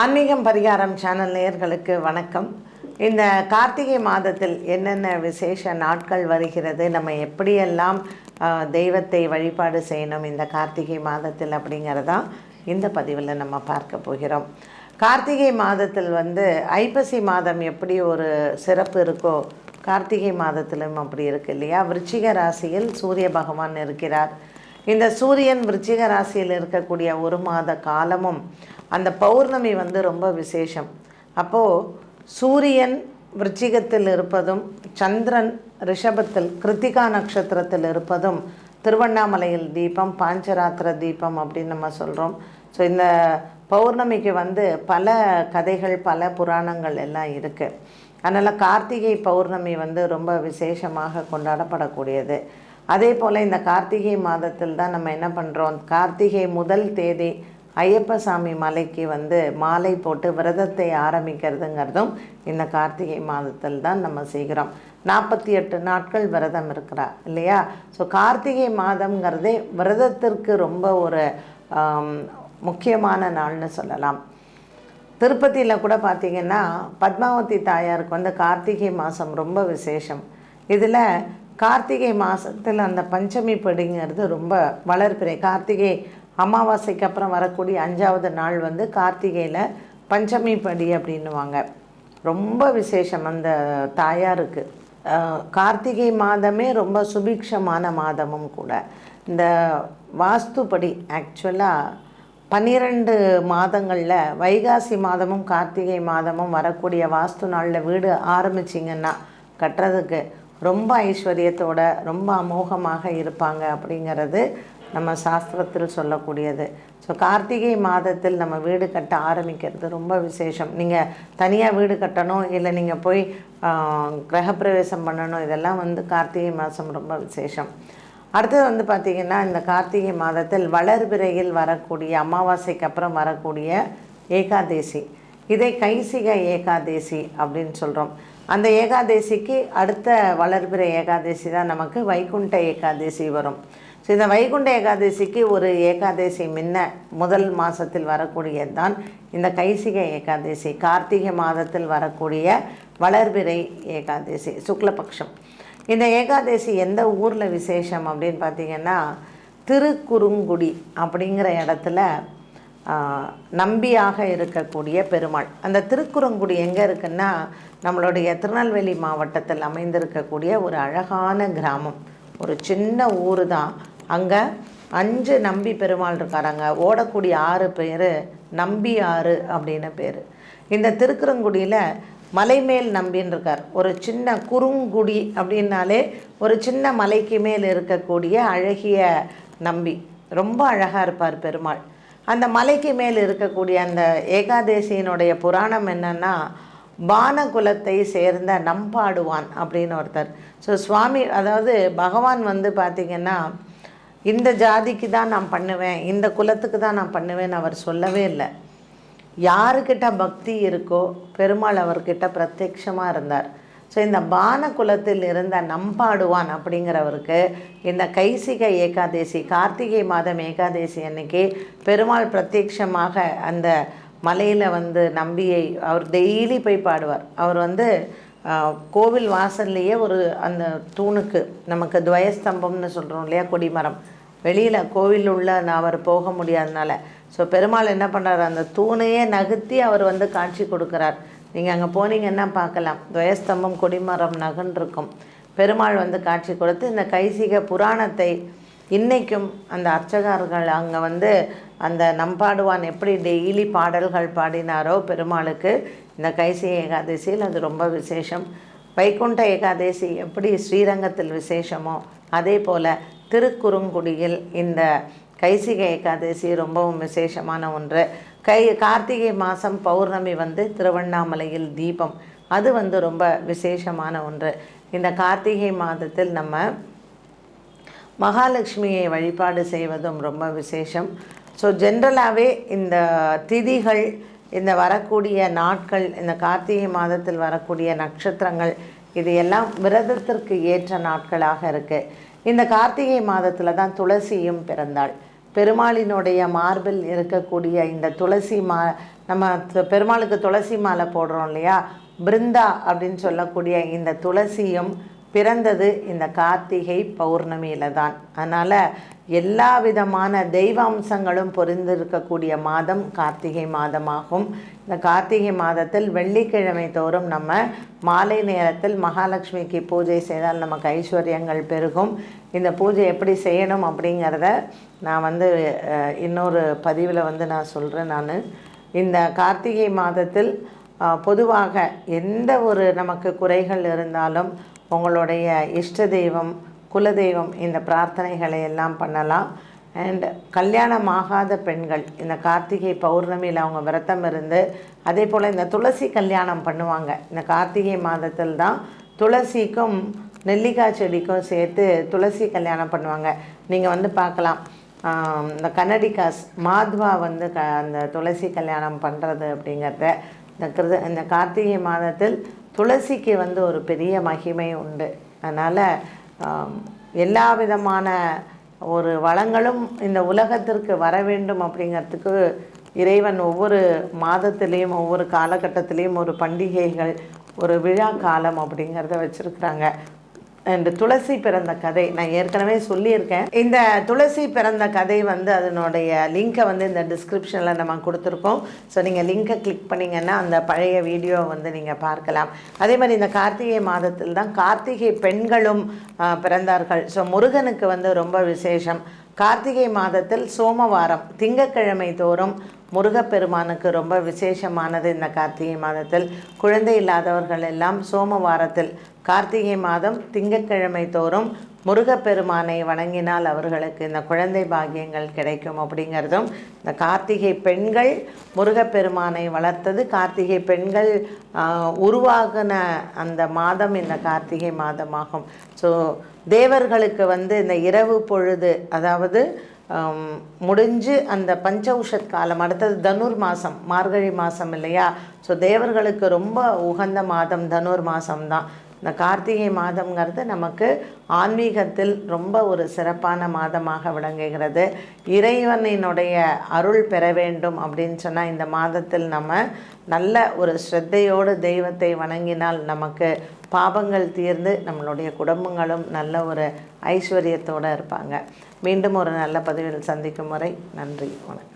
ஆன்மீகம் பரிகாரம் சேனல் நேயர்களுக்கு வணக்கம். இந்த கார்த்திகை மாதத்தில் என்னென்ன விசேஷ நாட்கள் வருகிறது நம்ம எப்படியெல்லாம் தெய்வத்தை வழிபாடு செய்யணும் இந்த கார்த்திகை மாதத்தில் அப்படிங்கிறதான் இந்த பதிவில் நம்ம பார்க்க போகிறோம். கார்த்திகை மாதத்தில் வந்து ஐப்பசி மாதம் எப்படி ஒரு சிறப்பு இருக்கோ கார்த்திகை மாதத்திலும் அப்படி இருக்கு இல்லையா? விருச்சிக ராசியில் சூரிய பகவான் இருக்கிறார். இந்த சூரியன் விருச்சிக ராசியில் இருக்கக்கூடிய ஒரு மாத காலமும் அந்த பௌர்ணமி வந்து ரொம்ப விசேஷம். அப்போது சூரியன் விருச்சிகத்தில் இருப்பதும் சந்திரன் ரிஷபத்தில் கிருத்திகா நட்சத்திரத்தில் இருப்பதும் திருவண்ணாமலையில் தீபம் பாஞ்சராத்திர தீபம் அப்படின்னு நம்ம சொல்கிறோம் ஸோ இந்த பௌர்ணமிக்கு வந்து பல கதைகள் பல புராணங்கள் எல்லாம் இருக்குது அதனால் கார்த்திகை பௌர்ணமி வந்து ரொம்ப விசேஷமாக கொண்டாடப்படக்கூடியது. அதே போல் இந்த கார்த்திகை மாதத்தில் தான் நம்ம என்ன பண்ணுறோம் கார்த்திகை முதல் தேதி ஐயப்ப சாமி மலைக்கு வந்து மாலை போட்டு விரதத்தை ஆரம்பிக்கிறதுங்கிறதும் இந்த கார்த்திகை மாதத்தில் தான் நம்ம செய்கிறோம். நாற்பத்தி எட்டு நாட்கள் விரதம் இருக்கிறா இல்லையா? ஸோ கார்த்திகை மாதம்ங்கிறதே விரதத்திற்கு ரொம்ப ஒரு முக்கியமான நாள்னு சொல்லலாம். திருப்பதியில் கூட பார்த்திங்கன்னா பத்மாவதி தாயாருக்கு வந்து கார்த்திகை மாதம் ரொம்ப விசேஷம். இதில் கார்த்திகை மாதத்தில் அந்த பஞ்சமி படிங்கிறது ரொம்ப வளர்ப்பிறை. கார்த்திகை அமாவாசைக்கு அப்புறம் வரக்கூடிய அஞ்சாவது நாள் வந்து கார்த்திகையில் பஞ்சமி படி அப்படின்னுவாங்க. ரொம்ப விசேஷம் அந்த தாயாருக்கு. கார்த்திகை மாதமே ரொம்ப சுபிக்ஷமான மாதமும் கூட. இந்த வாஸ்துப்படி ஆக்சுவலாக பன்னிரெண்டு மாதங்களில் வைகாசி மாதமும் கார்த்திகை மாதமும் வரக்கூடிய வாஸ்து நாளில் வீடு ஆரம்பிச்சிங்கன்னா கட்டுறதுக்கு ரொம்ப ஐஸ்வர்யத்தோட ரொம்ப அமோகமாக இருப்பாங்க அப்படிங்கிறது நம்ம சாஸ்திரத்தில் சொல்லக்கூடியது. ஸோ கார்த்திகை மாதத்தில் நம்ம வீடு கட்ட ஆரம்பிக்கிறது ரொம்ப விசேஷம். நீங்கள் தனியாக வீடு கட்டணும் இல்லை நீங்கள் போய் கிரகப்பிரவேசம் பண்ணணும் இதெல்லாம் வந்து கார்த்திகை மாதம் ரொம்ப விசேஷம். அடுத்தது வந்து பார்த்திங்கன்னா இந்த கார்த்திகை மாதத்தில் வளர்பிறையில் வரக்கூடிய அமாவாசைக்கு அப்புறம் வரக்கூடிய ஏகாதேசி. இதை கைசிக ஏகாதேசி அப்படின்னு சொல்கிறோம் அந்த ஏகாதேசிக்கு அடுத்த வளர்பிறை ஏகாதேசி தான் நமக்கு வைகுண்ட ஏகாதேசி வரும். ஸோ இந்த வைகுண்ட ஏகாதசிக்கு ஒரு ஏகாதசி முன்ன முதல் மாதத்தில் வரக்கூடியது தான் இந்த கைசிக ஏகாதசி கார்த்திகை மாதத்தில் வரக்கூடிய வளர்பிறை ஏகாதசி சுக்லபக்ஷம். இந்த ஏகாதசி எந்த ஊரில் விசேஷம் அப்படின்னு பார்த்தீங்கன்னா திருக்குறுங்குடி அப்படிங்கிற இடத்துல நம்பியாக இருக்கக்கூடிய பெருமாள். அந்த திருக்குறங்குடி எங்கே இருக்குன்னா நம்மளுடைய திருநெல்வேலி மாவட்டத்தில் அமைந்திருக்கக்கூடிய ஒரு அழகான கிராமம். ஒரு சின்ன ஊர் தான். அங்கே அஞ்சு நம்பி பெருமாள் இருக்காராங்க ஓடக்கூடிய ஆறு பேர் நம்பி ஆறு அப்படின்னு பேர். இந்த திருக்குறங்குடியில் மலைமேல் நம்பின்னு இருக்கார். ஒரு சின்ன குறுங்குடி அப்படின்னாலே ஒரு சின்ன மலைக்கு மேல் இருக்கக்கூடிய அழகிய நம்பி. ரொம்ப அழகாக இருப்பார் பெருமாள். அந்த மலைக்கு மேல் இருக்கக்கூடிய அந்த ஏகாதேசியினுடைய புராணம் என்னன்னா பானகுலத்தை சேர்ந்த நம்பாடுவான் அப்படின்னு ஒருத்தர். ஸோ சுவாமி அதாவது பகவான் வந்து பார்த்திங்கன்னா இந்த ஜாதிக்கு தான் நான் பண்ணுவேன் இந்த குலத்துக்கு தான் நான் பண்ணுவேன்னு அவர் சொல்லவே இல்லை. யாருக்கிட்ட பக்தி இருக்கோ பெருமாள் அவர்கிட்ட பிரத்யக்ஷமாக இருந்தார். ஸோ இந்த பான குலத்தில் இருந்த நம்பாடுவான் அப்படிங்கிறவருக்கு இந்த கைசிக ஏகாதேசி கார்த்திகை மாதம் ஏகாதேசி அன்னைக்கு பெருமாள் பிரத்யட்சமாக அந்த மலையில் வந்து நம்பியை அவர் டெய்லி போய் பாடுவார். அவர் வந்து கோவில் வாசல்லையே ஒரு அந்த தூணுக்கு நமக்கு துவயஸ்தம்பம்னு சொல்கிறோம் இல்லையா கொடிமரம். வெளியில் கோவில் உள்ள நான் அவர் போக முடியாதனால. ஸோ பெருமாள் என்ன பண்ணுறாரு அந்த தூணையே நகர்த்தி அவர் வந்து காட்சி கொடுக்குறார். நீங்கள் அங்கே போனீங்கன்னா பார்க்கலாம். துவயஸ்தம்பம் கொடிமரம் நகன்றிருக்கும். பெருமாள் வந்து காட்சி கொடுத்து இந்த கைசிக புராணத்தை இன்றைக்கும் அந்த அர்ச்சகர்கள் அங்கே வந்து அந்த நம்பாடுவான் எப்படி டெய்லி பாடல்கள் பாடினாரோ பெருமாளுக்கு இந்த கைசிக ஏகாதசியில் அது ரொம்ப விசேஷம். வைகுண்ட ஏகாதசி எப்படி ஸ்ரீரங்கத்தில் விசேஷமோ அதே போல் திருக்குறுங்குடியில் இந்த கைசிக ஏகாதசி ரொம்பவும் விசேஷமான ஒன்று. கை கார்த்திகை மாதம் பௌர்ணமி வந்து திருவண்ணாமலையில் தீபம். அது வந்து ரொம்ப விசேஷமான ஒன்று. இந்த கார்த்திகை மாதத்தில் நம்ம மகாலட்சுமியை வழிபாடு செய்வதும் ரொம்ப விசேஷம். ஸோ ஜென்ரலாகவே இந்த திதிகள் இந்த வரக்கூடிய நாட்கள் இந்த கார்த்திகை மாதத்தில் வரக்கூடிய நட்சத்திரங்கள் இது எல்லாம் விரதத்திற்கு ஏற்ற நாட்களாக இருக்குது இந்த கார்த்திகை மாதத்தில் தான் துளசியும் பிறந்தாள். பெருமாளினுடைய மார்பில் இருக்கக்கூடிய இந்த துளசி மா நம்ம பெருமாளுக்கு துளசி மாலை போடுறோம் இல்லையா? பிருந்தா அப்படின்னு சொல்லக்கூடிய இந்த துளசியும் பிறந்தது இந்த கார்த்திகை பௌர்ணமியில தான். அதனால் எல்லா விதமான தெய்வ அம்சங்களும் பொருந்திருக்கக்கூடிய மாதம் கார்த்திகை மாதமாகும். இந்த கார்த்திகை மாதத்தில் வெள்ளிக்கிழமை தோறும் நம்ம மாலை நேரத்தில் மகாலட்சுமிக்கு பூஜை செய்தால் நமக்கு ஐஸ்வர்யங்கள் பெருகும். இந்த பூஜை எப்படி செய்யணும் அப்படிங்கிறத நான் வந்து இன்னொரு பதிவில் வந்து நான் சொல்கிறேன் நான். இந்த கார்த்திகை மாதத்தில் பொதுவாக எந்த ஒரு நமக்கு குறைகள் இருந்தாலும் உங்களுடைய இஷ்ட தெய்வம் குலதெய்வம் இந்த பிரார்த்தனைகளை எல்லாம் பண்ணலாம். அண்ட் கல்யாணம் ஆகாத பெண்கள் இந்த கார்த்திகை பௌர்ணமியில் அவங்க விரதம் இருந்து அதே போல் இந்த துளசி கல்யாணம் பண்ணுவாங்க. இந்த கார்த்திகை மாதத்தில் தான் துளசிக்கும் நெல்லிக்காய் செடிக்கும் சேர்த்து துளசி கல்யாணம் பண்ணுவாங்க. நீங்கள் வந்து பார்க்கலாம். இந்த கன்னடிகாஸ் மாத்வா வந்து க அந்த துளசி கல்யாணம் பண்ணுறது அப்படிங்கிறத இந்த கிருத இந்த கார்த்திகை மாதத்தில் துளசிக்கு வந்து ஒரு பெரிய மகிமை உண்டு. அதனால் எல்லா விதமான ஒரு வளங்களும் இந்த உலகத்திற்கு வர வேண்டும் அப்படிங்கிறதுக்கு இறைவன் ஒவ்வொரு மாதத்திலையும் ஒவ்வொரு காலகட்டத்திலையும் ஒரு பண்டிகைகள் ஒரு விழா காலம் அப்படிங்கிறத வச்சுருக்குறாங்க. இந்த துளசி பிறந்த கதை நான் ஏற்கனவே சொல்லியிருக்கேன். இந்த துளசி பிறந்த கதை வந்து அதனுடைய லிங்கை வந்து இந்த டிஸ்கிரிப்ஷனில் நம்ம கொடுத்துருக்கோம். ஸோ நீங்கள் லிங்கை கிளிக் பண்ணிங்கன்னா அந்த பழைய வீடியோ வந்து நீங்கள் பார்க்கலாம். அதே மாதிரி இந்த கார்த்திகை மாதத்தில் தான் கார்த்திகை பெண்களும் பிறந்தார்கள். ஸோ முருகனுக்கு வந்து ரொம்ப விசேஷம். கார்த்திகை மாதத்தில் சோமவாரம் திங்கட்கிழமை தோறும் முருகப்பெருமானுக்கு ரொம்ப விசேஷமானது இந்த கார்த்திகை மாதத்தில். குழந்தை இல்லாதவர்கள் எல்லாம் சோமவாரத்தில் கார்த்திகை மாதம் திங்கட்கிழமை தோறும் முருகப்பெருமானை வணங்கினால் அவர்களுக்கு இந்த குழந்தை பாகியங்கள் கிடைக்கும் அப்படிங்கிறதும் இந்த கார்த்திகை பெண்கள் முருகப்பெருமானை வளர்த்தது. கார்த்திகை பெண்கள் உருவாகின அந்த மாதம் இந்த கார்த்திகை மாதமாகும். ஸோ தேவர்களுக்கு வந்து இந்த இரவு பொழுது அதாவது முடிஞ்சு அந்த பஞ்சவுஷத் காலம் அடுத்தது தனுர் மாதம் மார்கழி மாதம் இல்லையா? ஸோ தேவர்களுக்கு ரொம்ப உகந்த மாதம் தனுர் மாதம் தான் இந்த கார்த்திகை மாதம்ங்கிறது நமக்கு ஆன்மீகத்தில் ரொம்ப ஒரு சிறப்பான மாதமாக விளங்குகிறது. இறைவனினுடைய அருள் பெற வேண்டும் அப்படின்னு சொன்னால் இந்த மாதத்தில் நம்ம நல்ல ஒரு ஸ்ரத்தையோடு தெய்வத்தை வணங்கினால் நமக்கு பாபங்கள் தீர்ந்து நம்மளுடைய குடும்பங்களும் நல்ல ஒரு ஐஸ்வர்யத்தோடு இருப்பாங்க. மீண்டும் ஒரு நல்ல பதிவில் சந்திக்கும் வரை நன்றி வணக்கம்.